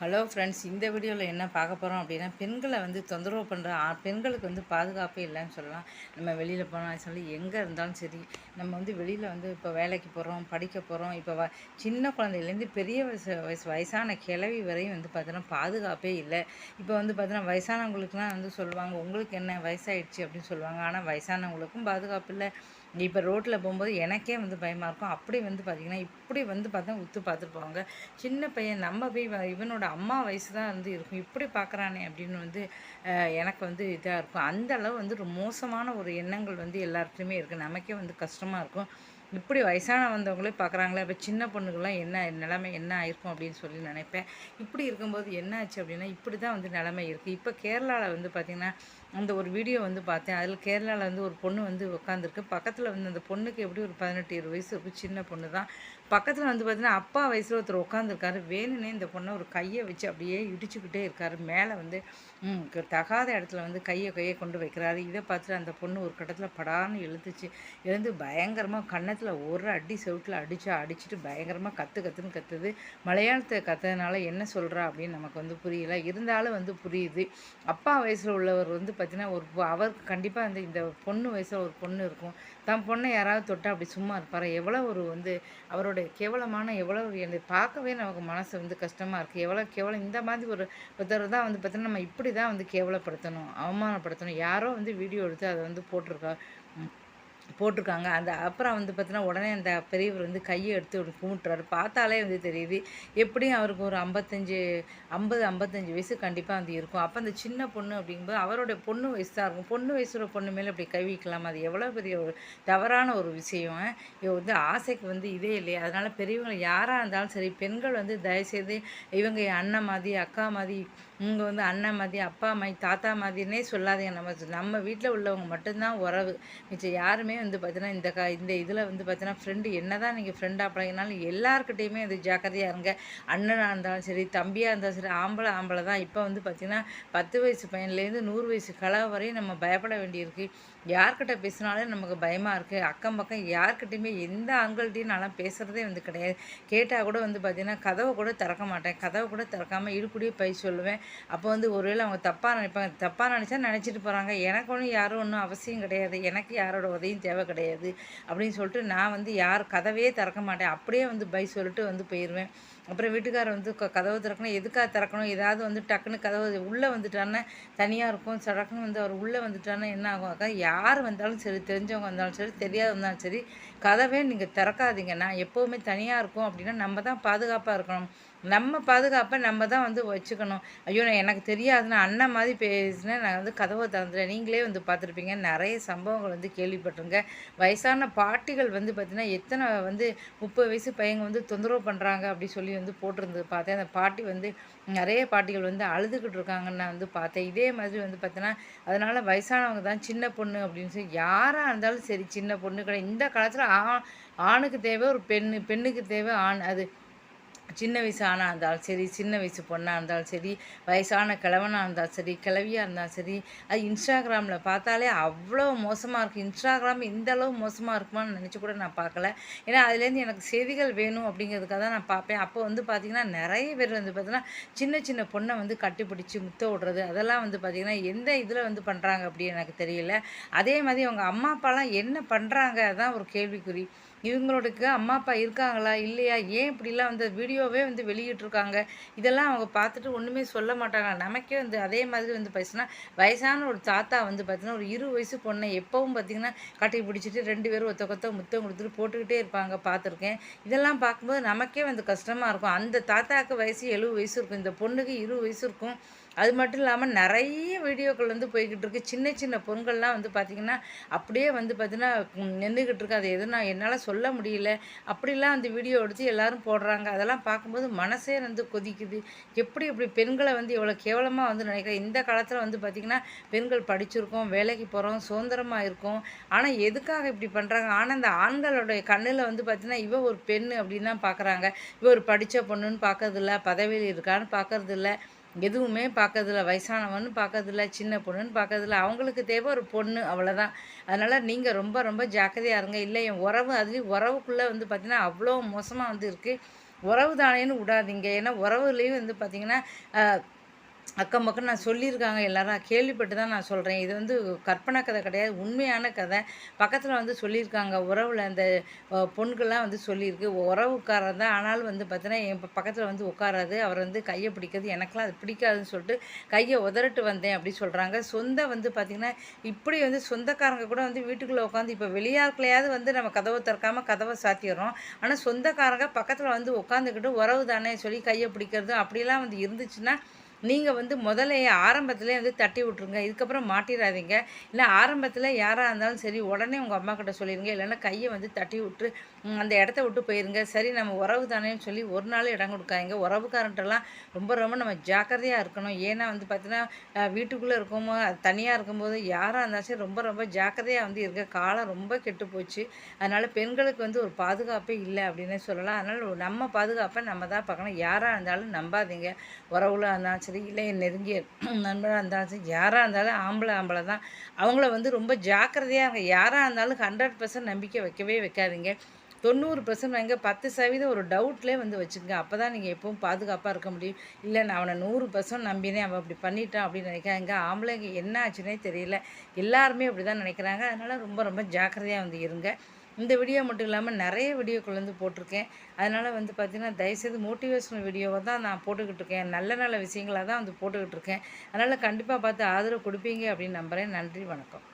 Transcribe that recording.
Hello friends இந்த வீடியோவில் என்ன பார்க்க போகிறோம் அப்படின்னா பெண்களை வந்து தொந்தரவு பண்ணுற பெண்களுக்கு வந்து பாதுகாப்பே இல்லைன்னு சொல்லலாம். நம்ம வெளியில் போனால் சொல்லி எங்கே இருந்தாலும் சரி நம்ம வந்து வெளியில் வந்து இப்போ வேலைக்கு போகிறோம் படிக்க போகிறோம் இப்போ வ சின்ன குழந்தையிலேருந்து பெரிய வயசு வயசு வயசான கிழவி வரையும் வந்து பார்த்தோன்னா பாதுகாப்பே இல்லை. இப்போ வந்து பார்த்தோன்னா வயசானவங்களுக்குலாம் வந்து சொல்லுவாங்க உங்களுக்கு என்ன வயசாயிடுச்சு அப்படின்னு சொல்லுவாங்க. ஆனால் வயசானவங்களுக்கும் பாதுகாப்பு இல்லை. இப்போ ரோட்டில் போகும்போது எனக்கே வந்து பயமாக இருக்கும். அப்படி வந்து பார்த்திங்கன்னா இப்படி வந்து பார்த்தா உத்து பார்த்துட்டு போவாங்க சின்ன பையன் நம்ம போய் வ- இவனோட அம்மா வயசு தான் வந்து இருக்கும். இப்படி பார்க்குறானே அப்படின்னு வந்து எனக்கு வந்து இதாக இருக்கும். அந்த அளவு வந்து ஒரு மோசமான ஒரு எண்ணங்கள் வந்து எல்லாருக்குமே இருக்குது நமக்கே வந்து கஷ்டமாக இருக்கும். இப்படி வயசான வந்தவங்களே பார்க்குறாங்களே இப்போ சின்ன பொண்ணுக்கெல்லாம் என்ன நிலமை என்ன ஆயிருக்கும் அப்படின்னு சொல்லி நினைப்பேன். இப்படி இருக்கும்போது என்ன ஆச்சு அப்படின்னா இப்படி தான் வந்து நிலமை இருக்குது இப்போ கேரளாவில் வந்து பார்த்திங்கன்னா அந்த ஒரு வீடியோ வந்து பார்த்தேன். அதில் கேரளாவில் வந்து ஒரு பொண்ணு வந்து உட்காந்துருக்கு பக்கத்தில் வந்து அந்த பொண்ணுக்கு எப்படி ஒரு பதினெட்டு இருபது வயசு இருக்கும் சின்ன பொண்ணு தான் பக்கத்தில் வந்து பார்த்தீங்கன்னா அப்பா வயசில் ஒருத்தர் உட்காந்துருக்காரு வேணும்னே இந்த பொண்ணை ஒரு கையை வச்சு அப்படியே இடிச்சுக்கிட்டே இருக்காரு. மேலே வந்து தகாத இடத்துல வந்து கையை கையை கொண்டு வைக்கிறாரு. இதை பார்த்துட்டு அந்த பொண்ணு ஒரு கட்டத்தில் படான்னு எழுந்துச்சு. எழுந்து பயங்கரமாக கன்னத்தில் ஒரு அடி செவுட்டில் அடிச்சு அடிச்சுட்டு பயங்கரமாக கற்று கற்றுன்னு கற்றுது மலையாளத்தை கற்றுனால என்ன சொல்கிறா அப்படின்னு நமக்கு வந்து புரியல. இருந்தாலும் வந்து புரியுது. அப்பா வயசில் உள்ளவர் வந்து பார்த்தீங்கன்னா ஒரு அவருக்கு கண்டிப்பாக அந்த இந்த பொண்ணு வயசில் ஒரு பொண்ணு இருக்கும். தன் பொண்ணை யாராவது தொட்டால் அப்படி சும்மா இருப்பார்? எவ்வளோ ஒரு வந்து அவருடைய கேவலமான எவ்வளோ ஒரு என்னை பார்க்கவே நமக்கு மனசு வந்து கஷ்டமாக இருக்குது எவ்வளோ கேவலம் இந்த மாதிரி ஒரு ஒருத்தர் தான் வந்து பார்த்தீங்கன்னா நம்ம இப்படி தான் வந்து கேவலப்படுத்தணும் அவமானப்படுத்தணும். யாரோ வந்து வீடியோ எடுத்து அதை வந்து போட்டிருக்கா? போட்டிருக்காங்க. அந்த அப்புறம் வந்து பார்த்தீங்கன்னா உடனே அந்த பெரியவர் வந்து கையை எடுத்து ஒரு கும்பிட்டுறாரு. பார்த்தாலே வந்து தெரியுது எப்படியும் அவருக்கு ஒரு ஐம்பத்தஞ்சு ஐம்பது ஐம்பத்தஞ்சு வயசு கண்டிப்பாக வந்து இருக்கும். அப்போ அந்த சின்ன பொண்ணு அப்படிங்கும்போது அவரோட பொண்ணு வயசு தான் இருக்கும். பொண்ணு வயசுல பொண்ணு மேலே அப்படி கை வைக்கலாம். அது எவ்வளோ பெரிய ஒரு தவறான ஒரு விஷயம். இவ வந்து ஆசைக்கு வந்து இதே இல்லையா. அதனால் பெரியவங்க யாராக இருந்தாலும் சரி பெண்கள் வந்து தயவுசெய்து இவங்க என் அண்ணன் மாதிரி அக்கா மாதிரி இவங்க வந்து அண்ணன் மாதிரி அப்பா மாதிரி தாத்தா மாதிரினே சொல்லாதீங்க. நம்ம நம்ம வீட்டில் உள்ளவங்க மட்டும்தான் உறவு. மிச்சம் யாருமே வந்து பார்த்தீங்கன்னா இந்த க இந்த இதில் வந்து பார்த்தீங்கன்னா ஃப்ரெண்டு என்ன தான் நீங்கள் ஃப்ரெண்டாக பழகினாலும் எல்லாருக்கிட்டேயுமே வந்து ஜாக்கிரதையாக இருங்க. அண்ணனாக இருந்தாலும் சரி தம்பியாக இருந்தாலும் சரி ஆம்பளை ஆம்பளை தான். இப்போ வந்து பார்த்திங்கன்னா பத்து வயசு பையன்லேருந்து நூறு வயசு கலவை வரையும் நம்ம பயப்பட வேண்டியிருக்கு. யார்கிட்ட பேசினாலே நமக்கு பயமாக இருக்குது அக்கம் பக்கம் யார்கிட்டையுமே எந்த ஆண்கள்கிட்டையும் நான்லாம் பேசுகிறதே வந்து கிடையாது. கேட்டால் கூட வந்து பார்த்திங்கன்னா கதவை கூட திறக்க மாட்டேன். கதவை கூட திறக்காமல் இடுக்குடியே பை சொல்லுவேன். அப்போ வந்து ஒருவேளை அவங்க தப்பாக நினைப்பாங்க. தப்பாக நினச்சா நினச்சிட்டு போகிறாங்க எனக்கு ஒன்றும் யாரும் ஒன்றும் அவசியம் கிடையாது. எனக்கு யாரோட உதவியும் தேவை கிடையாது. அப்படின்னு சொல்லிட்டு நான் வந்து யார் கதவே திறக்க மாட்டேன். அப்படியே வந்து பை சொல்லிட்டு வந்து போயிடுவேன் அப்புறம் வீட்டுக்காரர் வந்து க- கதவை திறக்கணும். எதுக்காக திறக்கணும்? ஏதாவது வந்து டக்குன்னு கதவு உள்ளே வந்துட்டான்னா தனியாக இருக்கும். சடக்குன்னு வந்து அவர் உள்ளே வந்துட்டான்னா என்ன ஆகும்? யார் வந்தாலும் சரி தெரிஞ்சவங்க வந்தாலும் சரி தெரியாத வந்தாலும் சரி கதவே நீங்கள் திறக்காதீங்க. நான் எப்போவுமே தனியாக இருக்கும் அப்படின்னா நம்ம தான் பாதுகாப்பாக இருக்கணும். நம்ம பாதுகாப்பை நம்ம தான் வந்து வச்சுக்கணும். ஐயோ நான் எனக்கு தெரியாதுன்னா அண்ணன் மாதிரி பேசினேன் நான் வந்து கதவை திறந்துட்டேன் நீங்களே வந்து பார்த்துருப்பீங்க. நிறைய சம்பவங்கள் வந்து கேள்விப்பட்டிருங்க. வயசான பாட்டிகள் வந்து பார்த்தீங்கன்னா எத்தனை வந்து முப்பது வயசு பையங்க வந்து தொந்தரவு பண்ணுறாங்க அப்படி சொல்லி வந்து போட்டிருந்தது பார்த்தேன். அந்த பாட்டி வந்து நிறைய பாட்டிகள் வந்து அழுதுகிட்டு இருக்காங்கன்னு நான் வந்து பார்த்தேன். இதே மாதிரி வந்து பார்த்தீங்கன்னா அதனால் வயசானவங்க தான் சின்ன பொண்ணு அப்படின்னு சொல்லி யாராக இருந்தாலும் சரி சின்ன பொண்ணு கிடையாது இந்த காலத்தில் ஆ ஆணுக்கு தேவை ஒரு பெண்ணு பெண்ணுக்கு தேவை ஆண். அது சின்ன வயசு ஆணாக இருந்தாலும் சரி சின்ன வயசு பொண்ணாக இருந்தாலும் சரி வயசான கிழவனாக இருந்தாலும் சரி கிழவியாக இருந்தாலும் சரி அது இன்ஸ்டாகிராமில் பார்த்தாலே அவ்வளோ மோசமாக இருக்குது இன்ஸ்டாகிராம் இந்த அளவு மோசமாக இருக்குமான்னு நினச்சி கூட நான் பார்க்கல. ஏன்னா அதுலேருந்து எனக்கு செய்திகள் வேணும் அப்படிங்கிறதுக்காக தான் நான் பார்ப்பேன். அப்போ வந்து பார்த்திங்கன்னா நிறைய பேர் வந்து பார்த்திங்கன்னா சின்ன சின்ன பொண்ணை வந்து கட்டிப்பிடிச்சி முத்த விடுறது அதெல்லாம் வந்து பார்த்திங்கன்னா எந்த இதில் வந்து பண்ணுறாங்க அப்படி எனக்கு தெரியல. அதே மாதிரி அவங்க அம்மா அப்பாலாம் என்ன பண்ணுறாங்க அதான் ஒரு கேள்விக்குறி. இவங்களோடக்கு அம்மா அப்பா இருக்காங்களா இல்லையா? ஏன் இப்படிலாம் வந்து வீடியோவே வந்து வெளியிட்டிருக்காங்க? இதெல்லாம் அவங்க பார்த்துட்டு ஒன்றுமே சொல்ல மாட்டாங்க. நமக்கே வந்து அதே மாதிரி வந்து பேசுனா வயசான ஒரு தாத்தா வந்து பார்த்தீங்கன்னா ஒரு இரு வயசு பொண்ணை எப்பவும் பார்த்தீங்கன்னா கட்டி பிடிச்சிட்டு ரெண்டு பேரும் ஒத்த கொத்த முத்தம் கொடுத்துட்டு போட்டுக்கிட்டே இருப்பாங்க. பார்த்துருக்கேன். இதெல்லாம் பார்க்கும்போது நமக்கே வந்து கஷ்டமாக இருக்கும். அந்த தாத்தாவுக்கு வயசு எழுபது வயசு இருக்கும். இந்த பொண்ணுக்கு இரு வயசு இருக்கும். அது மட்டும் இல்லாமல் நிறைய வீடியோக்கள் வந்து போய்கிட்டு இருக்குது சின்ன சின்ன பொருட்கள்லாம் வந்து பார்த்திங்கன்னா அப்படியே வந்து பார்த்தீங்கன்னா நின்றுக்கிட்டு இருக்கு. அது எதுவும் நான் என்னால் சொல்ல முடியல. அப்படிலாம் அந்த வீடியோ எடுத்து எல்லாரும் போடுறாங்க. அதெல்லாம் பார்க்கும்போது மனசே வந்து கொதிக்குது. எப்படி இப்படி பெண்களை வந்து எவ்வளோ கேவலமாக வந்து நினைக்கிறேன் இந்த காலத்தில் வந்து பார்த்திங்கன்னா பெண்கள் படிச்சிருக்கோம் வேலைக்கு போகிறோம் சுதந்திரமாக இருக்கோம். ஆனால் எதுக்காக இப்படி பண்ணுறாங்க ஆனால் அந்த ஆண்களுடைய கண்ணில் வந்து பார்த்திங்கன்னா இவ ஒரு பெண் அப்படின்னு தான் பார்க்குறாங்க இவ ஒரு படித்த பொண்ணுன்னு பார்க்கறதில்ல பதவியில் இருக்கான்னு பார்க்கறதில்ல எதுவுமே பார்க்கறதில்ல. வயசானவன்னு பார்க்கறதில்ல சின்ன பொண்ணுன்னு பார்க்கறதில்ல. அவங்களுக்கு தேவை ஒரு பொண்ணு அவ்வளோதான் அதனால் நீங்கள் ரொம்ப ரொம்ப ஜாக்கிரதையாக இருங்க. இல்லை என் உறவு அதுலேயும் உறவுக்குள்ளே வந்து பார்த்திங்கன்னா அவ்வளோ மோசமாக வந்து இருக்குது உறவு தானேன்னு விடாதீங்க. ஏன்னா உறவுலேயும் வந்து பார்த்திங்கன்னா அக்கம் பக்கம் நான் சொல்லியிருக்காங்க எல்லாரும். கேள்விப்பட்டு தான் நான் சொல்கிறேன் இது வந்து கற்பனை கதை கிடையாது உண்மையான கதை. பக்கத்தில் வந்து சொல்லியிருக்காங்க உறவில் அந்த பொண்கள்லாம் வந்து சொல்லியிருக்கு. உறவுக்காரர் தான். ஆனாலும் வந்து பார்த்தீங்கன்னா என் பக்கத்தில் வந்து உட்காராது. அவர் வந்து கையை பிடிக்கிறது எனக்கெலாம் அது பிடிக்காதுன்னு சொல்லிட்டு கையை உதறிட்டு வந்தேன் அப்படி சொல்கிறாங்க சொந்த வந்து பார்த்திங்கன்னா இப்படி வந்து சொந்தக்காரங்க கூட வந்து வீட்டுக்குள்ளே உட்காந்து இப்போ வெளியாட்களையாவது வந்து நம்ம கதவை திறக்காமல் கதவை சாத்திடுறோம். ஆனால் சொந்தக்காரங்க பக்கத்தில் வந்து உட்காந்துக்கிட்டு உறவு தானே சொல்லி கையை பிடிக்கிறது அப்படிலாம் வந்து இருந்துச்சுன்னா நீங்கள் வந்து முதல்ல ஆரம்பத்திலே வந்து தட்டி விட்ருங்க இதுக்கப்புறம் மாட்டிடாதீங்க இல்லை ஆரம்பத்தில் யாராக இருந்தாலும் சரி உடனே உங்கள் அம்மா கிட்ட சொல்லிடுங்க இல்லைன்னா கையை வந்து தட்டி விட்டு அந்த இடத்த விட்டு போயிருங்க. சரி நம்ம உறவு தானேன்னு சொல்லி ஒரு நாள் இடம் கொடுக்காதீங்க. உறவுக்காரன்ட்டெல்லாம் ரொம்ப ரொம்ப நம்ம ஜாக்கிரதையாக இருக்கணும். ஏன்னா வந்து பார்த்தீங்கன்னா வீட்டுக்குள்ளே இருக்கும்போது தனியாக இருக்கும்போது யாராக இருந்தாலும் சரி ரொம்ப ரொம்ப ஜாக்கிரதையாக வந்து இருக்க காலம் ரொம்ப கெட்டு போச்சு. அதனால் பெண்களுக்கு வந்து ஒரு பாதுகாப்பே இல்லை அப்படின்னு சொல்லலாம். அதனால் நம்ம பாதுகாப்பை நம்ம தான் பார்க்கணும். யாராக இருந்தாலும் நம்பாதீங்க. உறவுல இருந்தாலும் சரி இல்லை நெருங்கிய நண்பராக இருந்தாலும் சரி யாராக இருந்தாலும் ஆம்பளை ஆம்பளை தான். அவங்கள வந்து ரொம்ப ஜாக்கிரதையாக இருங்க. யாராக இருந்தாலும் ஹண்ட்ரட் பர்சன்ட் நம்பிக்கை வைக்கவே வைக்காதீங்க. தொண்ணூறு பர்சன்ட் வாங்க பத்து சதவீதம் ஒரு டவுட்லேயே வந்து வச்சுக்கோங்க. அப்போ தான் நீங்கள் எப்பவும் பாதுகாப்பாக இருக்க முடியும். இல்லை நான் அவனை நூறு பர்சன்ட் நம்பினேன். அவன் அப்படி பண்ணிட்டான் அப்படின்னு நினைக்காங்க ஆம்பளைங்க என்ன ஆச்சுன்னே தெரியல. எல்லாருமே அப்படி தான் நினைக்கிறாங்க. அதனால் ரொம்ப ரொம்ப ஜாக்கிரதையாக வந்து இருங்க. இந்த வீடியோ மட்டும் இல்லாமல் நிறைய வீடியோக்கள் வந்து போட்டிருக்கேன். அதனால் வந்து பார்த்திங்கன்னா தயவுசெய்து மோட்டிவேஷனல் வீடியோவை தான் நான் போட்டுக்கிட்டு இருக்கேன். நல்ல நல்ல விஷயங்களாக தான் வந்து போட்டுக்கிட்டு இருக்கேன். அதனால் கண்டிப்பாக பார்த்து ஆதரவு கொடுப்பீங்க அப்படின்னு நம்புகிறேன் நன்றி வணக்கம்.